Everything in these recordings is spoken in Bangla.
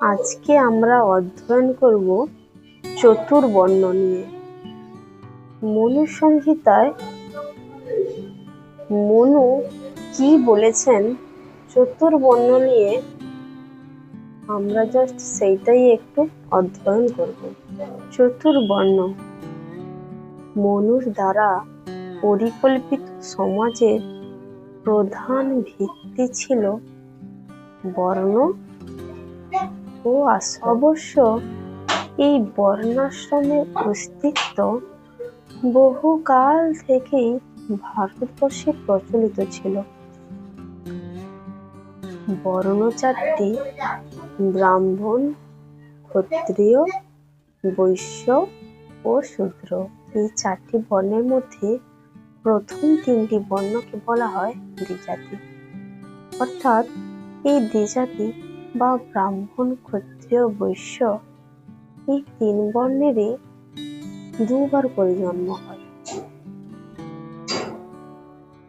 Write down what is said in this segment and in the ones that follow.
আজকে আমরা অধ্যয়ন করব চতুর্বর্ণ নিয়ে। মনু সংহিতায় মনু কি বলেছেন চতুর্বর্ণ নিয়ে আমরা জাস্ট সেইটাই একটু অধ্যয়ন করব। চতুর্বর্ণ মনুর দ্বারা পরিকল্পিত সমাজের প্রধান ভিত্তি ছিল বর্ণ ও অবশ্য এই বর্ণাশ্রমের অস্তিত্ব বহুকাল থেকেই ভারতবর্ষে প্রচলিত ছিল। বর্ণ চারটি ব্রাহ্মণ, ক্ষত্রিয়, বৈশ্য ও শূদ্র। এই চারটি বর্ণের মধ্যে প্রথম তিনটি বর্ণকে বলা হয় দ্বিজাতি। অর্থাৎ এই দ্বিজাতি বা ব্রাহ্মণ ক্ষত্রিয় বৈশ্য, এই তিন বর্ণেরই দুবার করে জন্ম হয়।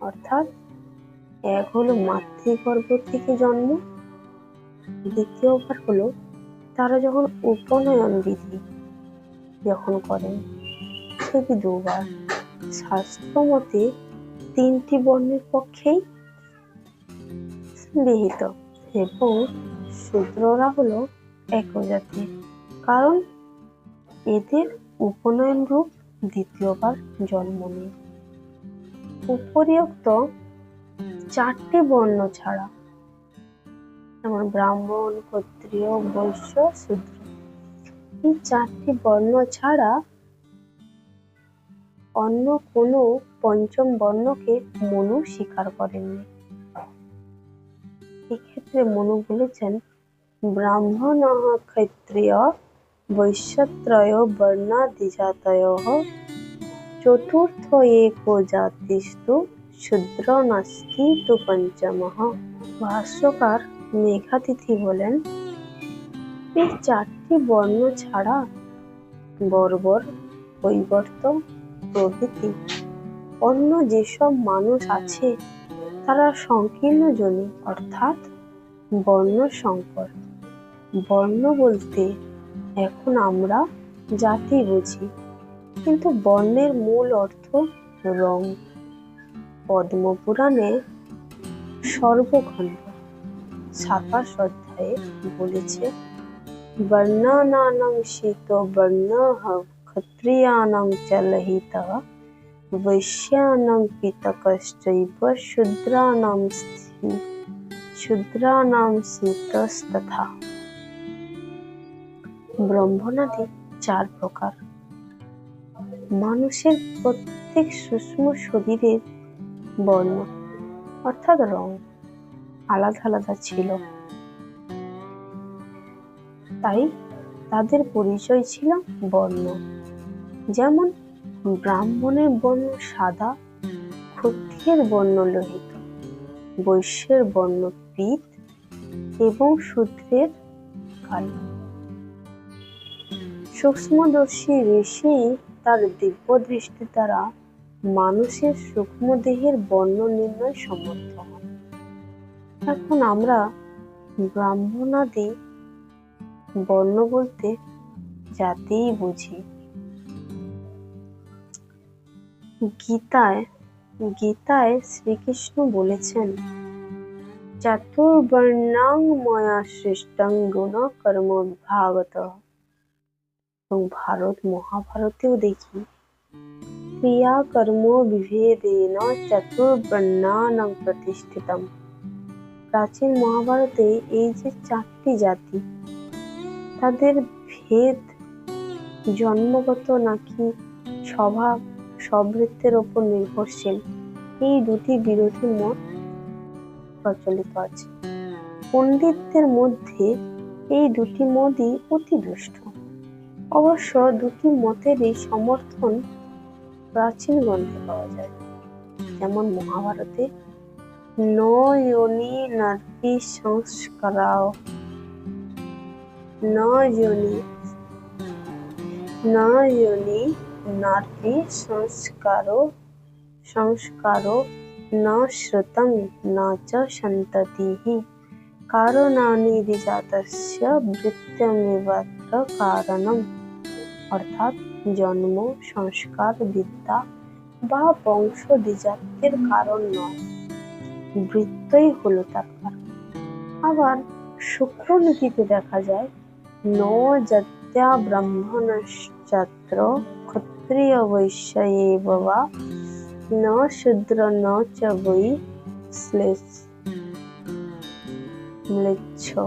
অর্থাৎ এক হলো মাতৃগর্ভ থেকে জন্ম, দ্বিতীয়বার হলো তারা যখন উপনয়ন বিধি যখন করেন সেটি দুবার। শাস্ত্র মতে তিনটি বর্ণের পক্ষেই বিহিত এবং শূদ্ররা হলো একজাতি কারণ এদের উপনয়ন রূপ দ্বিতীয়বার জন্ম নেই উপরিউক্ত চারটি বর্ণ ছাড়া। যেমন ব্রাহ্মণ, ক্ষত্রিয়, বৈশ্য, শূদ্র। এই চারটি বর্ণ ছাড়া অন্য কোনো পঞ্চম বর্ণকে মনু স্বীকার করেননি। মনু বলেছেন, ব্রাহ্মণ ক্ষত্রিয়, বৈশ্যত্রয় বর্ণাদিজাতয় চতুর্থ এক জাতিস্তু শূদ্র নাস্তি তু পঞ্চম। ভাষ্যকার মেঘাতিথি বলেন এই চারটি বর্ণ ছাড়া বর্বর কৈবর্ত প্রভৃতি। অন্য যেসব মানুষ আছে, তারা সংকীর্ণ জনি অর্থাৎ বর্ণ সংকর বর্ণ বলতে এখন আমরা জাতি বুঝি, কিন্তু বর্ণের মূল অর্থ রং। পদ্মপুরাণে সর্বখণ্ড সাতাশ অধ্যায়ে বলেছে বর্ণানাং শীত বর্ণ ক্ষত্রিয়ানং চলহিত, বৈশ্যানাং পিতকশ্চৈব শূদ্রানাং স্থিত। শূদ্রানাম শীতস্তথা ব্রহ্মনাদি চার প্রকার। মানুষের প্রত্যেক সূক্ষ্ম শরীরের বর্ণ, অর্থাৎ রং, আলাদা আলাদা ছিল। তাই তাদের পরিচয় ছিল বর্ণ। যেমন ব্রাহ্মণের বর্ণ সাদা, ক্ষত্রিয়ের বর্ণ লোহিত, বৈশ্যের বর্ণ পিত এবং শূদ্রের কালো সূক্ষ্মদর্শী ঋষি তার দিব্য দৃষ্টি দ্বারা মানুষের সূক্ষ্ম দেহের বর্ণ নির্ণয় সমর্থ হন। এখন আমরা ব্রাহ্মণাদি বর্ণ বলতে জাতিই বুঝি। গীতায় গীতায় শ্রীকৃষ্ণ বলেছেন চাতুর্বর্ণাং ময়া সৃষ্টং গুণ কর্ম বিভাগত এবং ভারত মহাভারতেও দেখি ক্রিয়া কর্ম বিভেদেন চতুর্বর্ণানাং প্রতিষ্ঠিতম প্রাচীন মহাভারতে এই যে চারটি জাতি, তাদের ভেদ জন্মগত নাকি স্বভাব সবৃত্তের ওপর নির্ভরশীল, এই দুটি বিরোধী মত প্রচলিত আছে। পণ্ডিতদের মধ্যে এই দুটি মতই অতি দুষ্ট অবশ্য দুটি মতেরই সমর্থন প্রাচীন গ্রন্থে পাওয়া যায়। যেমন মহাভারতে, নয়নি নারী সংস্কারাও। নয়নি নয়নি নারী সংস্কারো সংস্কারো न श्रुतं न च सन्ततिः কারণানি দ্বিজাতস্য বৃত্তমেবাত্র কারণম অর্থাৎ জন্ম সংস্কার বিদ্যা বা বংশ দ্বিজাতের কারণ নয় বৃত্তই হলো তার কারণ আবার শুক্রনীতিতে দেখা যায় ন যত্যা ব্রাহ্মণশ্চাত্র ক্ষত্রিয় বৈশ্য এব বা ন শূদ্র ন চ শ্লেষ। ম্লেচ্ছ।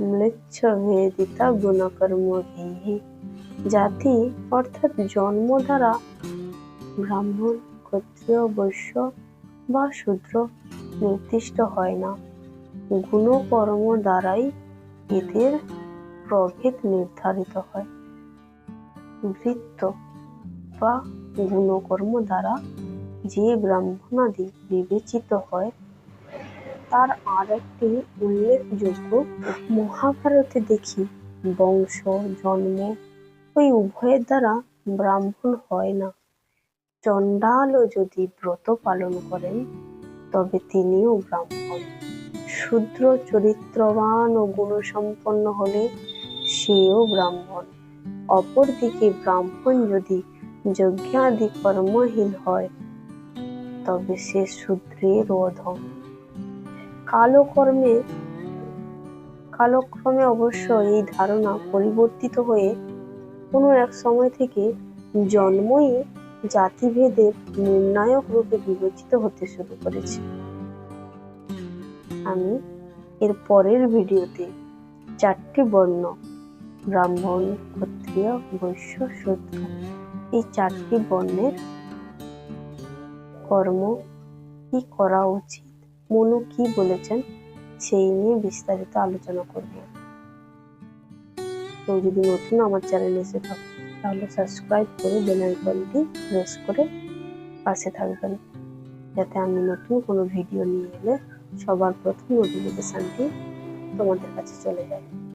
ম্লেচ্ছ ভেদিতা গুণকর্মভিঃ জাতি অর্থাৎ জন্ম দ্বারা ব্রাহ্মণ, ক্ষত্রিয়, বৈশ্য বা শূদ্র নির্দিষ্ট হয় না। গুণকর্ম দ্বারাই এদের প্রভেদ নির্ধারিত হয়। বৃত্ত বা গুণকর্ম দ্বারা যে ব্রাহ্মণাদি বিবেচিত হয়, তার আর একটি উল্লেখযোগ্য মহাভারতে দেখি, বংশ, জন্ম ওই উভয়ের দ্বারা ব্রাহ্মণ হয় না। চণ্ডালও যদি ব্রত পালন করেন, তবে তিনিও ব্রাহ্মণ। শূদ্র চরিত্রবান ও গুণসম্পন্ন হলে সেও ব্রাহ্মণ। অপরদিকে ব্রাহ্মণ যদি যজ্ঞাদি কর্মহীন হয়, তবে সে শূদ্রের অধম। কালকর্মে, কালক্রমে অবশ্য এই ধারণা পরিবর্তিত হয়ে কোনো এক সময় থেকে জন্মই জাতিভেদের নির্ণায়ক রূপে বিবেচিত হতে শুরু করেছে। আমি এর পরের ভিডিওতে চারটি বর্ণ, ব্রাহ্মণ, ক্ষত্রিয়, বৈশ্য শূদ্র এই চারটি বর্ণের কর্ম কি করা উচিত? মনু কি বলেছেন সেই নিয়ে বিস্তারিত আলোচনা করব। কেউ যদি নতুন আমার চ্যানেলে এসে থাকো, তাহলে সাবস্ক্রাইব করে বেল আইকনটি প্রেস করে পাশে থাকবেন, যাতে আমি নতুন কোনো ভিডিও নিয়ে এলে সবার প্রথম নোটিফিকেশনটি তোমাদের কাছে চলে যায়।